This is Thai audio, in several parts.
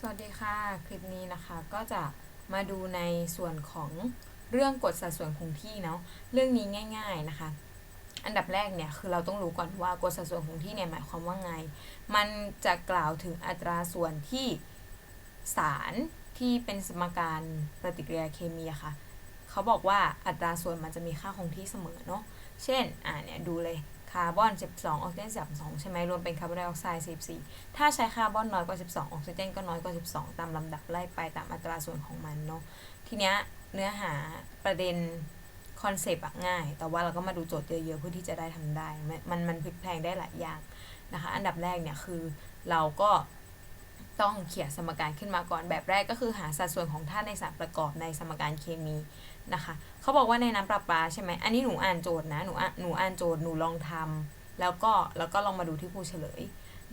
สวัสดีค่ะ คลิปนี้นะคะก็จะมาดูในส่วนของเรื่องกฎสัดส่วนคงที่เนาะเรื่องนี้ง่าย ๆนะคะ อันดับแรกเนี่ยคือเราต้องรู้ก่อนว่ากฎสัดส่วนคงที่เนี่ยหมายความว่าไง มันจะกล่าวถึงอัตราส่วนที่สารที่เป็นสมการปฏิกิริยาเคมีะค่ะเขาบอกว่าอัตราส่วนมันจะมีค่าคงที่เสมอเนาะเช่นอ่าเนี่ยดูเลย คาร์บอน 12 ออกซิเจน32 ใช่ไหมรวมเป็นคาร์บอนไดออกไซด์14ถ้าใช้คาร์บอนน้อยกว่า 12 ออกซิเจนก็น้อยกว่า 12 ตามลำดับไล่ไปตามอัตราส่วนของมันเนาะ ทีเนี้ยเนื้อหาประเด็นคอนเซปต์อะง่าย แต่ว่าเราก็มาดูโจทย์เยอะๆเพื่อที่จะได้ทำได้ มันมันพลิกแพลงได้หลายอย่างนะคะ อันดับแรกเนี่ยคือเราก็ต้องเขียนสมการขึ้นมาก่อนแบบแรกก็คือหาสัดส่วนของธาตุในสารประกอบในสมการเคมี นะคะเขาบอกว่าในน้ำประปาใช่ไหมอันนี้หนูอ่านโจทย์นะหนูอ่านหนูอ่านโจทย์หนูลองทำแล้วก็แล้วก็ลองมาดูที่ผู้เฉลย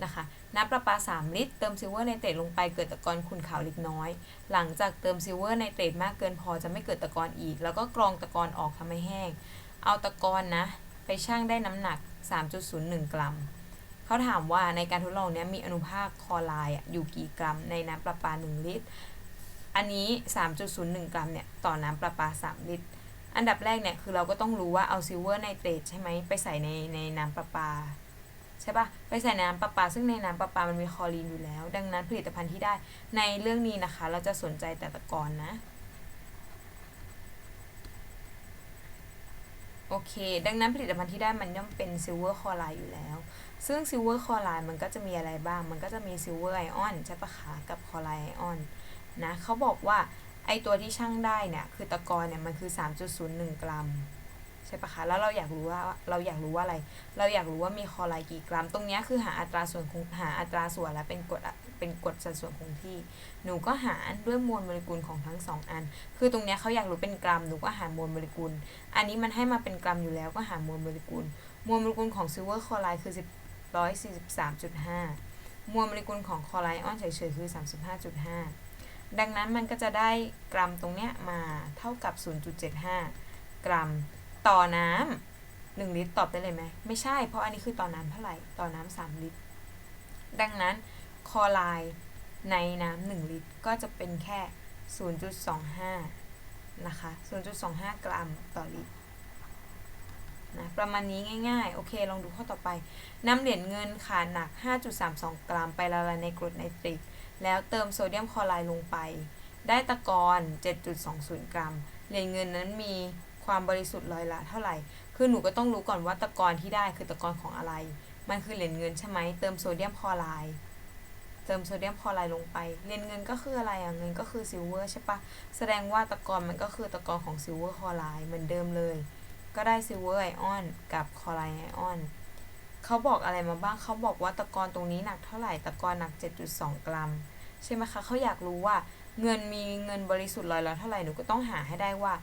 นะคะน้ำประปา 3 ลิตร เติมซิลเวอร์ไนเตรตลงไปเกิดตะกอนขุ่นขาวเล็กน้อย หลังจากเติมซิลเวอร์ไนเตรตมากเกินพอจะไม่เกิดตะกอนอีก แล้วก็กรองตะกอนออกทำให้แห้ง เอาตะกอนนะ ไปชั่งได้น้ำหนัก 3.01 กรัม เขาถามว่าในการทดลองนี้มีอนุภาคคอไรด์อยู่กี่กรัม ในน้ำประปา 1 ลิตร อันนี้ 3.01 กรัมเนี่ยต่อน้ำประปา 3 ลิตร อันดับแรกเนี่ยคือเราก็ต้องรู้ว่าเอาซิลเวอร์ไนเตรตใช่ไหมไปใส่ในในน้ำประปาใช่ปะไปใส่น้ำประปา ซึ่งในน้ำประปามันมีคลอรีนอยู่แล้ว ดังนั้นผลิตภัณฑ์ที่ได้ในเรื่องนี้นะคะ เราจะสนใจแต่ตะกอนนะ โอเค ดังนั้นผลิตภัณฑ์ที่ได้มันย่อมเป็นซิลเวอร์คลอไรด์อยู่แล้ว ซึ่งซิลเวอร์คลอไรด์มันก็จะมีอะไรบ้าง มันก็จะมีซิลเวอร์ไอออนใช่ปะคะ กับคลอไรด์ไอออน นะเขาบอกว่าไอตัวที่ช่างได้เนี่ยคือตะกอนเนี่ยมันคือ 3.01 กรัมใช่ปะคะ แล้วเราอยากรู้ว่าเราอยากรู้ว่าอะไร เราอยากรู้ว่ามีคอไรด์กี่กรัม ตรงนี้คือหาอัตราส่วนคงหาอัตราส่วนแล้วเป็นกฎเป็นกฎสัดส่วนคงที่ หนูก็หารด้วยมวลโมเลกุลของทั้งสองอัน คือตรงนี้เขาอยากรู้เป็นกรัม หนูก็หารมวลโมเลกุล อันนี้มันให้มาเป็นกรัมอยู่แล้วก็หารมวลโมเลกุล มวลโมเลกุลของซิลเวอร์คอไรด์คือ143.5 มวลโมเลกุลของคอไรด์ออนเฉยๆคือ 35.5 ดังนั้นมันก็จะได้กรัมตรงเนี้ยมาเท่ากับ 0.75 กรัมต่อน้ำหนึ่งลิตรตอบได้เลยไหมไม่ใช่เพราะอันนี้คือต่อน้ำเท่าไหร่ต่อน้ำสามลิตร ดังนั้นคอไรด์ในน้ำหนึ่งลิตรก็จะเป็นแค่ 0.25 นะคะ 0.25 กรัมต่อลิตรนะประมาณนี้ง่ายๆ โอเค ลองดูข้อต่อไปนำเหรียญเงินค่ะหนัก 5.32 กรัมไปละลายในกรดไนตริก แล้วเติมโซเดียมคลอไรด์ลงไป ได้ตะกอน 7.20 กรัม เหรียญเงินนั้นมีความบริสุทธิ์ร้อยละเท่าไหร่ คือหนูก็ต้องรู้ก่อนว่าตะกอนที่ได้คือตะกอนของอะไร มันคือเหรียญเงินใช่ไหม เติมโซเดียมคลอไรด์ เติมโซเดียมคลอไรด์ลงไป เหรียญเงินก็คืออะไรอะ เงินก็คือซิลเวอร์ใช่ปะ แสดงว่าตะกอนมันก็คือตะกอนของซิลเวอร์คลอไรด์เหมือนเดิมเลย ก็ได้ซิลเวอร์ไอออนกับคลอไรด์ไอออน เขาบอกอะไรมาบ้างเขาบอกว่าตะกอนตรงนี้หนักเท่าไหร่ตะกอนหนัก 7.2 กรัม ใช่ไหมคะเขาอยากรู้ว่าเงินมีเงินบริสุทธิ์ร้อยละเท่าไหร่หนูก็ต้องหาให้ได้ว่า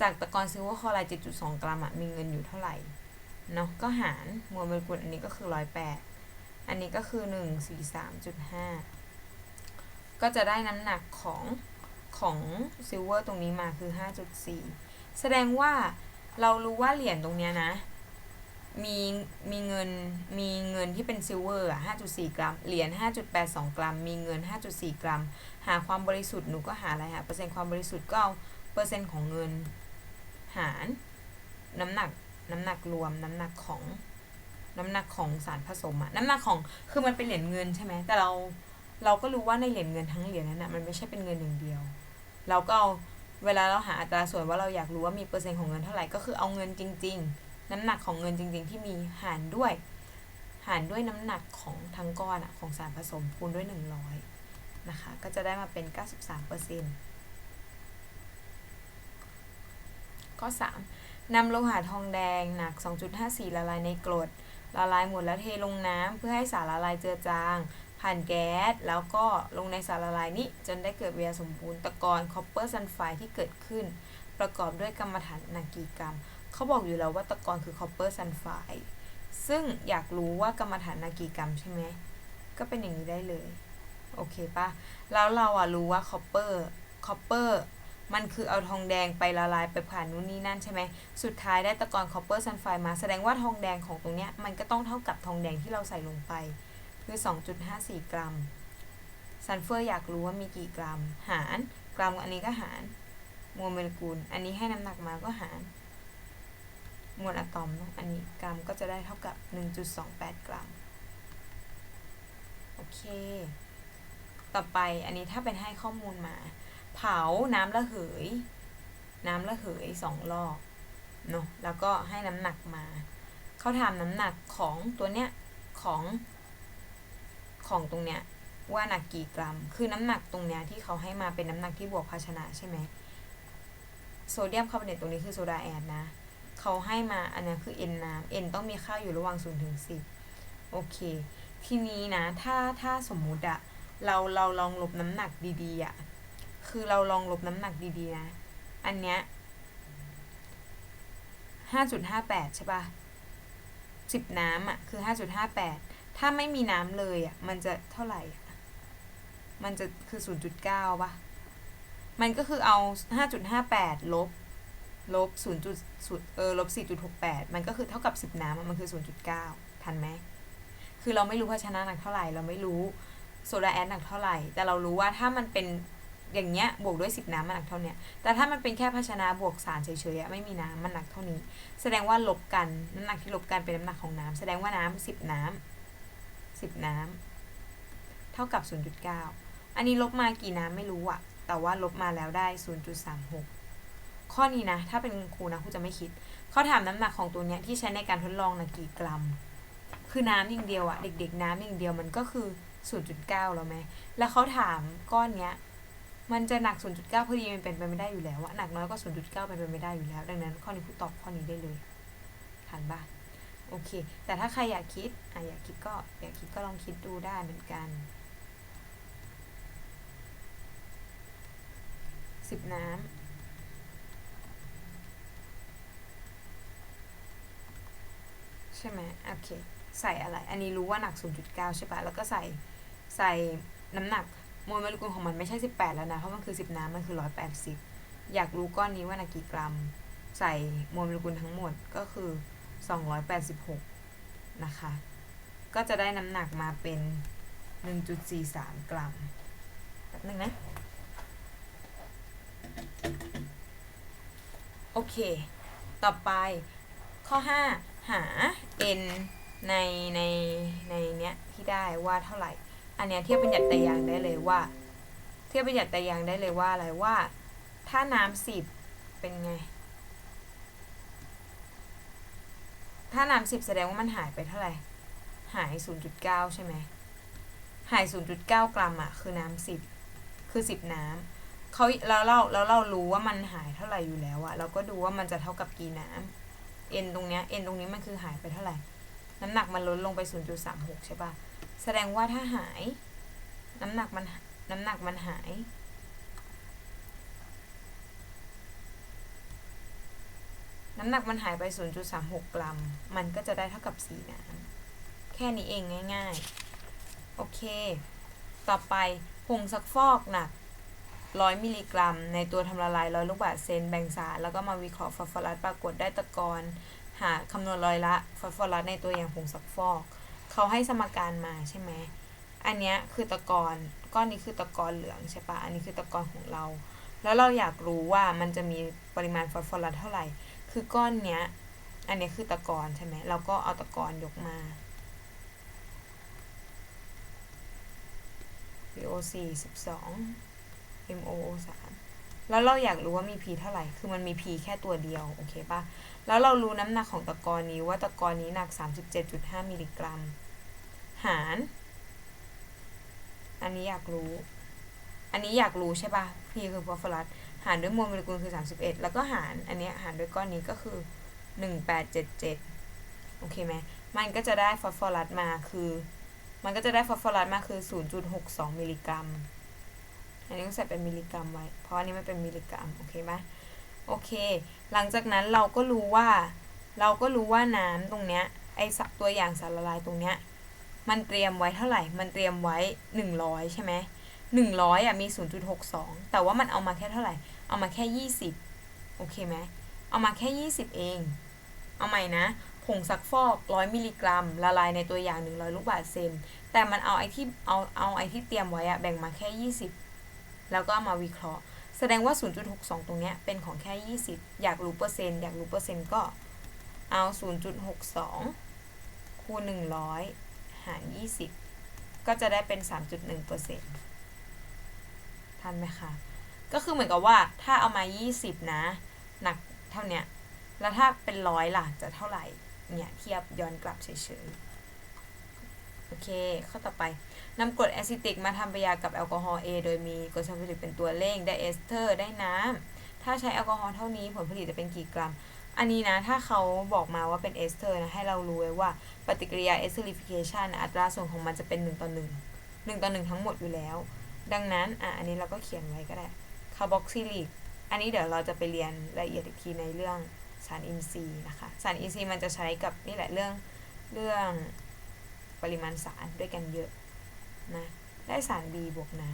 จากตะกอนซิลเวอร์คลอไรด์7.2 กรัมอะมีเงินอยู่เท่าไหร่เนาะก็หารมวลโมเลกุลอันนี้ก็คือ 108 อันนี้ก็คือ 143.5 ก็จะได้น้ำหนักของของซิลเวอร์ตรงนี้มาคือ 5.4 แสดงว่าเรารู้ว่าเหรียญตรงเนี้ยนะ มีมีเงินมีเงินที่เป็นซิลเวอร์อะ5.4 กรัม เหรียญ 5.82 กรัม มีเงิน 5.4 กรัม หาความบริสุทธิ์หนูก็หาอะไรหาเปอร์เซ็นต์ความบริสุทธิ์ก็เอาเปอร์เซ็นต์ของเงินหารน้ำหนักน้ำหนักรวมน้ำหนักของน้ำหนักของสารผสมอะน้ำหนักของคือมันเป็นเหรียญเงินใช่ไหมแต่เราเราก็รู้ว่าในเหรียญเงินทั้งเหรียญนั้นนะมันไม่ใช่เป็นเงินอย่างเดียว เราก็เอาเวลาเราหาอัตราส่วนว่าเราอยากรู้ว่ามีเปอร์เซ็นต์ของเงินเท่าไหร่ก็คือเอาเงินจริง ๆ น้ำหนักของเงินจริง ๆ ที่มีหารด้วย หารด้วยน้ำหนักของทั้งก้อนอะของสารผสมคูณด้วย 100นะคะก็จะได้มาเป็น 93%เปอร์เซ็นต์ข้อ 3. นำโลหะทองแดงหนัก 2.54 ละลายในกรดละลายหมดแล้วเทลงน้ำเพื่อให้สารละลายเจือจาง ผ่านแก๊สแล้วก็ลงในสารละลายนี้ จนได้เกิดเวียสมบูรณ์ตะกอนคอปเปอร์ซัลไฟด์ที่เกิดขึ้น ประกอบด้วยกรรมฐานหนักกี่กรัม เขาบอกอยู่แล้วว่าตะกอนคือคอปเปอร์ซัลไฟซึ่งอยากรู้ว่ากรรมฐานนักกี่กรัมใช่ไหม ก็เป็นอย่างนี้ได้เลย โอเคปะแล้วเราอะรู้ว่าคอปเปอร์คอปเปอร์มันคือเอาทองแดงไปละลายไปผ่านนู่นนี่นั่นใช่ไหม สุดท้ายได้ตะกอนคอปเปอร์ซัลไฟมา แสดงว่าทองแดงของตรงเนี้ยมันก็ต้องเท่ากับทองแดงที่เราใส่ลงไป คือ 2.54 กรัม ซัลเฟอร์อยากรู้ว่ามีกี่กรัม หาร กรัมอันนี้ก็หาร มวลโมเลกุล อันนี้ให้น้ำหนักมาก็หาร มวลอะตอมเนอะอันนี้กรัมก็จะได้เท่ากับ 1.28 กรัม โอเค ต่อไปอันนี้ถ้าเป็นให้ข้อมูลมา เผาน้ำระเหย น้ำระเหยสองรอบเนาะแล้วก็ให้น้ำหนักมา เขาถามน้ำหนักของตัวเนี้ยของของตรงเนี้ยว่าหนักกี่กรัม คือน้ำหนักตรงเนี้ยที่เขาให้มาเป็นน้ำหนักที่บวกภาชนะใช่ไหมโซเดียมคาร์บอเนตตรงนี้คือโซดาแอดนะ เขาให้มาอันนี้คือ n น้ำ n ต้องมีค่าอยู่ระหว่าง0ถึง10โอเค ทีนี้นะ ถ้าถ้าสมมุติอะเราเราลองลบน้ำหนักดีๆอะคือเราลองลบน้ำหนักดีๆนะ อันเนี้ย5.58 ใช่ปะ10 น้ำอะคือ 5.58 ถ้าไม่มีน้ำเลยอะมันจะเท่าไหร่ มันจะคือ 0.9ป่ะ มันก็คือเอา 5.58 ลบ ลบ0.0เออลบ4.68มันก็คือเท่ากับ10น้ำมันคือ0.9ทันไหม คือเราไม่รู้ภาชนะหนักเท่าไหร่เราไม่รู้โซดาแอดหนักเท่าไหร่ แต่เรารู้ว่าถ้ามันเป็นอย่างเงี้ยบวกด้วย 10 น้ำมันหนักเท่าเนี้ยแต่ถ้ามันเป็นแค่ภาชนะบวกสารเฉยๆไม่มีน้ำมันหนักเท่านี้ แสดงว่าลบกันน้ำหนักที่ลบกันเป็นน้ำหนักของน้ำแสดงว่าน้ำ10น้ำ10 น้ำเท่ากับ 0.9 อันนี้ลบมากี่น้ำไม่รู้อะแต่ว่าลบมาแล้วได้ 0.36 ข้อนี้นะ ถ้าเป็นครูนะครูจะไม่คิด เขาถามน้ำหนักของตัวเนี้ยที่ใช้ในการทดลองนะกี่กรัม คือน้ำอย่างเดียวอะเด็ก ๆ น้ำอย่างเดียวมันก็คือ 0.9 แล้วไหม แล้วเขาถามก้อนเนี้ยมันจะหนัก 0.9พอดีมันเป็นไปไม่ได้อยู่แล้วอะหนักน้อยกว่า0.9เป็นไปไม่ได้อยู่แล้ว ดังนั้นข้อนี้ครูตอบข้อนี้ได้เลยทันปะโอเค แต่ถ้าใครอยากคิดอะอยากคิดก็อยากคิดก็ลองคิดดูได้เหมือนกันสิบน้ำ ใช่ไหมโอเค ใส่อะไร อันนี้รู้ว่าหนัก 0.9 ใช่ปะแล้วก็ใส่ใส่น้ำหนักมวลโมเลกุลของมันไม่ใช่ 18 แล้วนะ เพราะมันคือ 10 น้ำมันคือ 180 อยากรู้ก้อนนี้ว่าหนักกี่กรัม ใส่มวลโมเลกุลทั้งหมดก็คือ 286 นะคะ ก็จะได้น้ำหนักมาเป็น 1.43 กรัมแป๊บนึงนะ โอเค ต่อไปข้อ 5 หา n ในในในเนี้ยที่ได้ว่าเท่าไหร่ อันเนี้ยเทียบเป็นหยัดตะยางได้เลยว่า เทียบเป็นหยัดตะยางได้เลยว่าอะไรว่า ถ้าน้ำสิบเป็นไง ถ้าน้ำสิบแสดงว่ามันหายไปเท่าไหร่ หาย 0.9 ใช่ไหม หาย 0.9 กรัมอะคือน้ำสิบคือสิบน้ำเขาแล้วเราแล้วเรารู้ว่ามันหายเท่าไหร่อยู่แล้วอะเราก็ดูว่ามันจะเท่ากับกี่น้ำ n ตรงเนี้ย n ตรงนี้มันคือหายไปเท่าไหร่ น้ำหนักมันลดลงไป 0.36 ใช่ปะแสดงว่าถ้าหาย น้ำหนักมัน น้ำหนักมันหาย น้ำหนักมันหายไป 0.36 กรัม มันก็จะได้เท่ากับ4น้ำแค่นี้เองง่าย ๆ โอเค ต่อไปผงซักฟอกหนัก 100 มิลลิกรัม ในตัวทำละลาย100 ลูกบาศก์เซนแบ่งสาร แล้วก็มาวิเคราะห์ฟอสฟอรัสปรากฏได้ตะกอนหาคำนวณร้อยละฟอสฟอรัสในตัวอย่างผงซักฟอก เขาให้สมการมาใช่ไหมอันเนี้ยคือตะกอนก้อนนี้คือตะกอนเหลืองใช่ปะอันนี้คือตะกอนของเรา แล้วเราอยากรู้ว่ามันจะมีปริมาณฟอสฟอรัสเท่าไหร่ คือก้อนเนี้ยอันนี้คือตะกอนใช่ไหมเราก็เอาตะกอนยกมา VOC 12 MOO 3 แล้วเราอยากรู้ว่ามี P เท่าไหร่ คือมันมี P แค่ตัวเดียว โอเคปะแล้วเรารู้น้ำหนักของตะกอนนี้ว่าตะกอนนี้หนัก 37.5 มิลลิกรัม หาร อันนี้อยากรู้ อันนี้อยากรู้ใช่ปะ P คือฟอสฟอรัส หารด้วยมวลโมเลกุลคือ 31 แล้วก็หาร อันนี้หารด้วยก้อนนี้ก็คือ 1877 โอเคไหม มันก็จะได้ฟอสฟอรัสมาคือ มันก็จะได้ฟอสฟอรัสมาคือ 0.62 มิลลิกรัม อันนี้ก็ใส่เป็นมิลลิกรัมไว้ เพราะอันนี้มันเป็นมิลลิกรัม โอเคไหมโอเค หลังจากนั้นเราก็รู้ว่า เราก็รู้ว่าน้ำตรงเนี้ย ไอสักตัวอย่างสารละลายตรงเนี้ย มันเตรียมไว้เท่าไหร่ มันเตรียมไว้ 100 ใช่ไหม100อะมี 0.62 แต่ว่ามันเอามาแค่เท่าไหร่ เอามาแค่ 20 โอเคไหม เอามาแค่ 20 เอง เอาใหม่นะ ผงซักฟอก 100 มิลลิกรัม ละลายในตัวอย่าง 100 ลูกบาศก์เซน แต่มันเอาไอที่ เอา เอาไอที่เตรียมไว้อะแบ่งมาแค่ 20 แล้วก็มาวิเคราะห์ แสดงว่า 0.62 ตรงเนี้ยเป็นของแค่ 20 อยากรู้เปอร์เซ็นต์อยากรู้เปอร์เซ็นต์ก็เอา 0.62 คูณ 100 หาร 20 ก็จะได้เป็น 3.1เปอร์เซ็นต์ทันไหมคะ ก็คือเหมือนกับว่าถ้าเอามา 20 นะ หนักเท่าเนี้ย แล้วถ้าเป็นร้อยล่ะจะเท่าไหร่ เนี่ยเทียบย้อนกลับเฉยๆ โอเค ข้อต่อไปนำกรดแอซิติกมาทำปฏิกิริยากับแอลกอฮอล์ A โดยมีกรดซัลฟูริกเป็นตัวเร่ง ได้เอสเตอร์ ได้น้ำ ถ้าใช้แอลกอฮอล์เท่านี้ผลผลิตจะเป็นกี่กรัม อันนี้นะ ถ้าเขาบอกมาว่าเป็นเอสเตอร์นะ ให้เรารู้ไว้ว่าปฏิกิริยาเอสเตอริฟิเคชันอัตราส่วนของมันจะเป็น 1 ต่อ 1 1ต่อ1ทั้งหมดอยู่แล้ว ดังนั้น อะ อันนี้เราก็เขียนไว้ก็ได้ คาร์บอกซิลิก อันนี้เดี๋ยวเราจะไปเรียนละเอียดอีกทีในเรื่องสารอินทรีย์นะคะ สารอินทรีย์มันจะใช้กับนี่แหละเรื่องเรื่อง ปริมาณสารด้วยกันเยอะนะได้สาร B บวกน้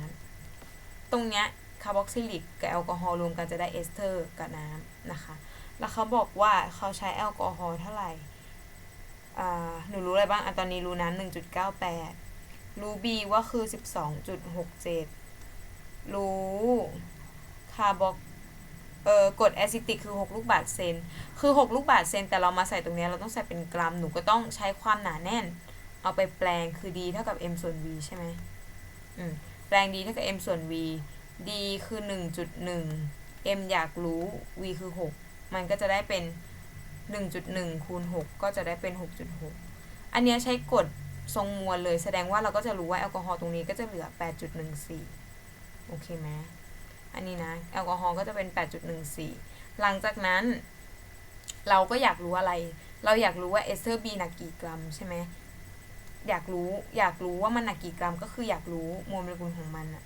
ำตรงเนี้ยคาร์บอกซิลิกกับแอลกอฮอล์รวมกันจะได้เอสเตอร์กับน้ำนะคะ แล้วเขาบอกว่าเขาใช้แอลกอฮอล์เท่าไหร่หนูรู้อะไรบ้างอะตอนนี้รู้น้ำหนึ่งจุดเก้าแปดรู้ B ว่าคือสิบสองจุดหกเจ็ดรู้คาร์บอกเออกดแอซิติกคือ 6 ลูกบาศก์เซน คือ 6 ลูกบาศก์เซน แต่เรามาใส่ตรงนี้เราต้องใส่เป็นกรัม หนูก็ต้องใช้ความหนาแน่น เอาไปแปลงคือ d เท่ากับ m ส่วน v ใช่ไหมอืมแปลง d เท่ากับ m ส่วน v d คือ 1.1 m อยากรู้ v คือ 6 มันก็จะได้เป็น 1.1คูณ6 ก็จะได้เป็น 6.6 อันเนี้ยใช้กฎทรงมวลเลย แสดงว่าเราก็จะรู้ว่าแอลกอฮอล์ตรงนี้ก็จะเหลือ 8.14 โอเคไหมอันนี้นะ แอลกอฮอล์ก็จะเป็น 8.14 หลังจากนั้น เราก็อยากรู้อะไร เราอยากรู้ว่าเอสเตอร์บีหนักกี่กรัมใช่ไหม อยากรู้ อยากรู้ว่ามันหนักกี่กรัม ก็คืออยากรู้มวลโมเลกุลของมันอะ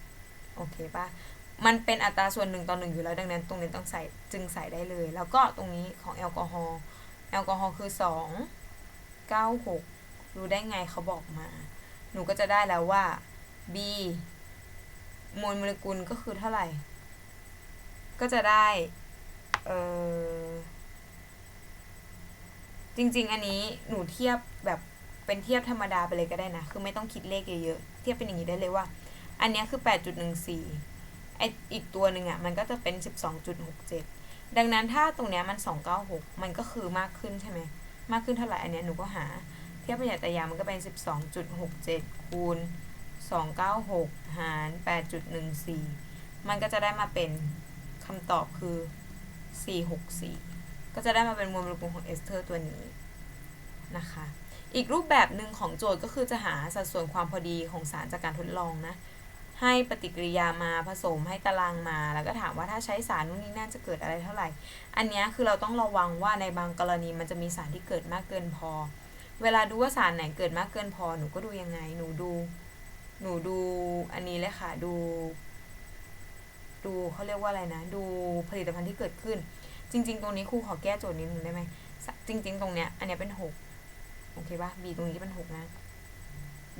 โอเคปะมันเป็นอัตราส่วนหนึ่งต่อหนึ่งอยู่แล้วดังนั้นตรงนี้ต้องใส่จึงใส่ได้เลย แล้วก็ตรงนี้ของแอลกอฮอล์แอลกอฮอล์คือสองเก้าหกรู้ได้ไงเขาบอกมา หนูก็จะได้แล้วว่า B มวลโมเลกุลก็คือเท่าไหร่ ก็จะได้ เออจริง ๆ อันนี้หนูเทียบแบบ เป็นเทียบธรรมดาไปเลยก็ได้นะ คือไม่ต้องคิดเลขเยอะๆ เทียบเป็นอย่างนี้ได้เลยว่า อันนี้คือ 8.14ไออีกตัวหนึ่งอะ มันก็จะเป็น 12.67 ดังนั้นถ้าตรงเนี้ยมัน 296 มันก็คือมากขึ้นใช่ไหม มากขึ้นเท่าไหร่ อันเนี้ยหนูก็หา เทียบประหยัดแต่ยามันก็เป็น 12.67 คูณ 296 หาร 8.14 มันก็จะได้มาเป็นคำตอบคือ 464 ก็จะได้มาเป็นมวลโมของเอสเตอร์ตัวนี้นะคะ อีกรูปแบบหนึ่งของโจทย์ก็คือจะหาสัดส่วนความพอดีของสารจากการทดลองนะ ให้ปฏิกิริยามาผสมให้ตารางมา แล้วก็ถามว่าถ้าใช้สารนู่นนี่นั่นจะเกิดอะไรเท่าไหร่ อันนี้คือเราต้องระวังว่าในบางกรณีมันจะมีสารที่เกิดมากเกินพอ เวลาดูว่าสารไหนเกิดมากเกินพอ หนูก็ดูยังไง หนูดู หนูดูอันนี้เลยค่ะ ดู ดูเขาเรียกว่าอะไรนะ ดูผลิตภัณฑ์ที่เกิดขึ้น จริง ๆ ตรงนี้ครูขอแก้โจทย์นิดนึงได้ไหมจริง ๆ ตรงเนี้ย อันเนี้ยเป็นหก โอเคปะ B ตรงนี้เป็นหกนะ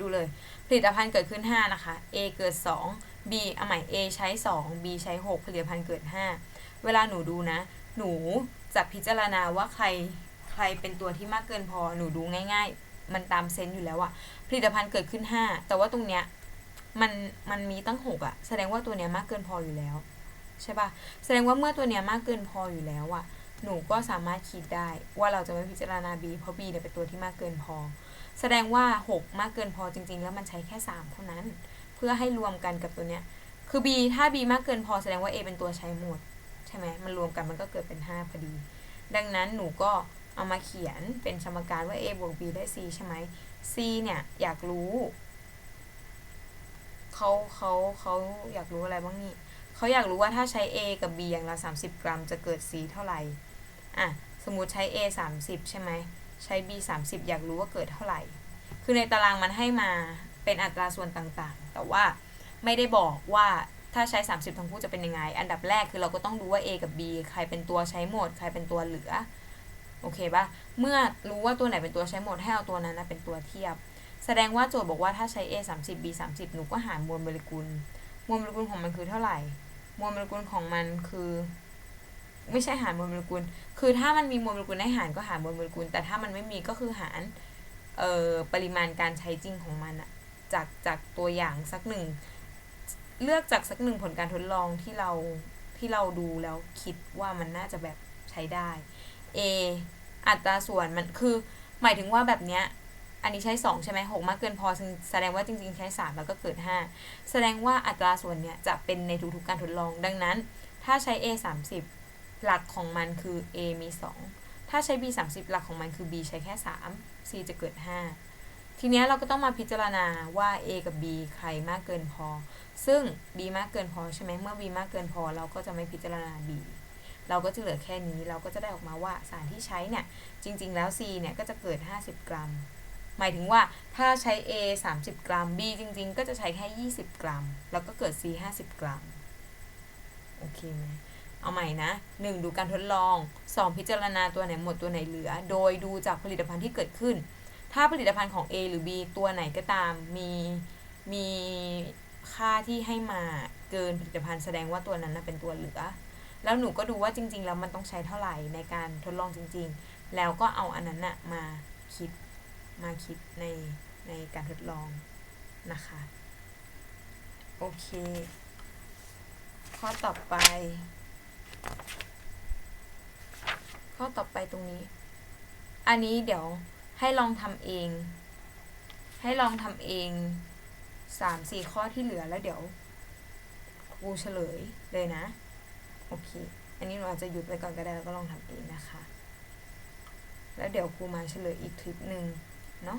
ดูเลย ผลิตภัณฑ์เกิดขึ้นห้านะคะ A เกิดสอง B เอาใหม่ A ใช้สอง B ใช้หกผลิตภัณฑ์เกิดห้าเวลาหนูดูนะ หนูจะพิจารณาว่าใครใครเป็นตัวที่มากเกินพอ หนูดูง่าย ๆ มันตามเซนต์อยู่แล้วอะผลิตภัณฑ์เกิดขึ้นห้าแต่ว่าตรงเนี้ยมันมันมีตั้งหกอะแสดงว่าตัวเนี้ยมากเกินพออยู่แล้วใช่ปะแสดงว่าเมื่อตัวเนี้ยมากเกินพออยู่แล้วอะ หนูก็สามารถคิดได้ว่าเราจะไม่พิจารณา B เพราะ B เนี่ยเป็นตัวที่มากเกินพอ แสดงว่า 6 มากเกินพอจริง ๆ แล้วมันใช้แค่ 3 เท่านั้น เพื่อให้รวมกันกับตัวเนี้ยคือ B ถ้า B มากเกินพอแสดงว่า A เป็นตัวใช้หมดใช่ไหมมันรวมกันมันก็เกิดเป็น 5 พอดี ดังนั้นหนูก็เอามาเขียนเป็นสมการว่า A บวก B ได้ C ใช่ไหม C เนี่ยอยากรู้เขาเขาเขาอยากรู้อะไรบ้างนี่เขาอยากรู้ว่าถ้าใช้ A กับ B อย่างละ 30 กรัม จะเกิด C เท่าไหร่ อะสมมุติใช้ A 30 ใช่ไหมใช้ B 30 อยากรู้ว่าเกิดเท่าไหร่ คือในตารางมันให้มาเป็นอัตราส่วนต่างๆ แต่ว่าไม่ได้บอกว่าถ้าใช้ 30 ทั้งคู่จะเป็นยังไง อันดับแรกคือเราก็ต้องดูว่า A กับ B ใครเป็นตัวใช้หมด ใครเป็นตัวเหลือ โอเคปะเมื่อรู้ว่าตัวไหนเป็นตัวใช้หมด ให้เอาตัวนั้นนะเป็นตัวเทียบ แสดงว่าโจทย์บอกว่าถ้าใช้ A 30 B 30 หนูก็หารมวลโมเลกุล มวลโมเลกุลของมันคือเท่าไหร่ มวลโมเลกุลของมันคือ ไม่ใช่หารมวลโมเลกุล คือถ้ามันมีมวลโมเลกุลให้หารก็หารมวลโมเลกุล แต่ถ้ามันไม่มีก็คือหารเอ่อปริมาณการใช้จริงของมันอะจากจากตัวอย่างสักหนึ่งเลือกจากสักหนึ่งผลการทดลองที่เราที่เราดูแล้วคิดว่ามันน่าจะแบบใช้ได้ A อัตราส่วนมันคือหมายถึงว่าแบบเนี้ยอันนี้ใช้ 2 ใช่ไหมหกมากเกินพอแสดงว่าจริง ๆ ใช้ 3 แล้วก็เกิด 5 แสดงว่าอัตราส่วนเนี้ยจะเป็นในทุกๆการทดลองดังนั้น ถ้าใช้ A 30 หลักของมันคือ A มี 2 ถ้าใช้ B 30 หลักของมันคือ B ใช้แค่ 3 C จะเกิด 5 ทีเนี้ยเราก็ต้องมาพิจารณาว่า A กับ B ใครมากเกินพอ ซึ่ง B มากเกินพอใช่ไหมเมื่อ B มากเกินพอ เราก็จะไม่พิจารณา B เราก็จะเหลือแค่นี้ เราก็จะได้ออกมาว่าสารที่ใช้เนี่ยจริง ๆ แล้ว C เนี่ยก็จะเกิด 50 กรัม หมายถึงว่าถ้าใช้ A 30 กรัม B จริง ๆ ก็จะใช้แค่ 20 กรัม แล้วก็เกิด C 50 กรัม โอเคไหม เอาใหม่นะ 1. ดูการทดลอง 2. พิจารณาตัวไหนหมดตัวไหนเหลือ โดยดูจากผลิตภัณฑ์ที่เกิดขึ้น ถ้าผลิตภัณฑ์ของ A หรือ B ตัวไหนก็ตามมีมีค่าที่ให้มาเกินผลิตภัณฑ์แสดงว่าตัวนั้นนะเป็นตัวเหลือ แล้วหนูก็ดูว่าจริง ๆ แล้วมันต้องใช้เท่าไหร่ในการทดลองจริง ๆ แล้วก็เอาอันนั้นนะมาคิดมาคิดในในการทดลองนะคะ โอเค ข้อต่อไป ข้อต่อไปตรงนี้ อันนี้เดี๋ยวให้ลองทำเอง ให้ลองทำเองสามสี่ข้อที่เหลือแล้วเดี๋ยวครูเฉลยเลยนะ โอเค อันนี้เราอาจจะหยุดไว้ก่อนก็ได้แล้วก็ลองทำเองนะคะ แล้วเดี๋ยวครูมาเฉลยอีกคลิปหนึ่งเนาะ